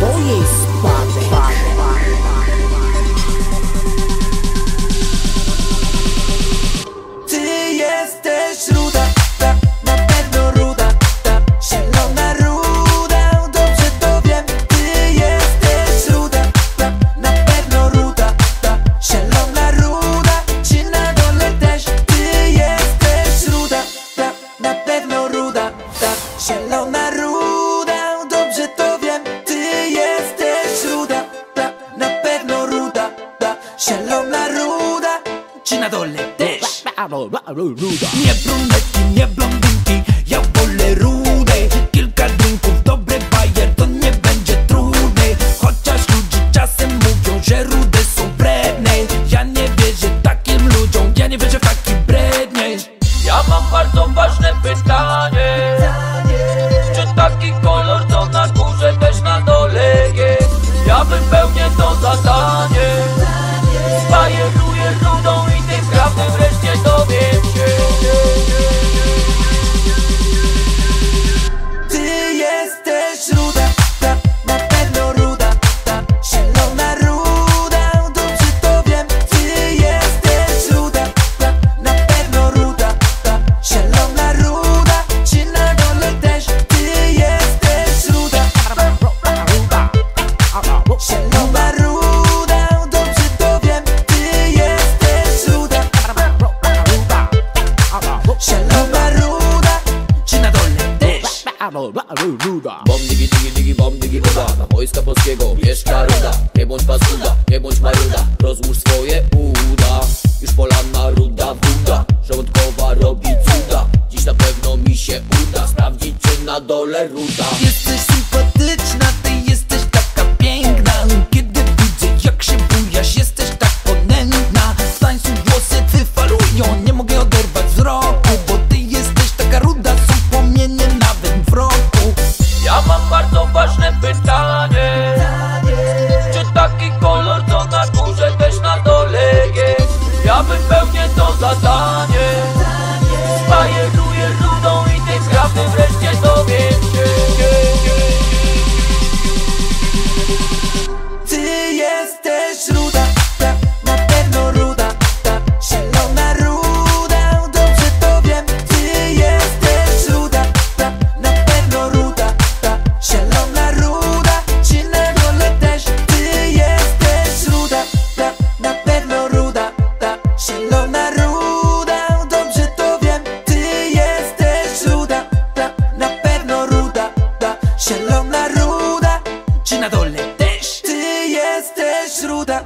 Boys, jest. non la ruda, cina dolle, tesh. Mie brundetti, mie blondini. rano, ruda Bom digi digi digi bom digi uda Na wojska polskiego mieszka ruda. Nie bądź paskuda, nie bądź maruda. Rozłóż swoje uda. Już polana ruda wuda. Żołądkowa robi cuda. Dziś na pewno mi się uda Sprawdzić czy na dole ruda. Jesteś sympatyczna dole też Ty jesteś ruda.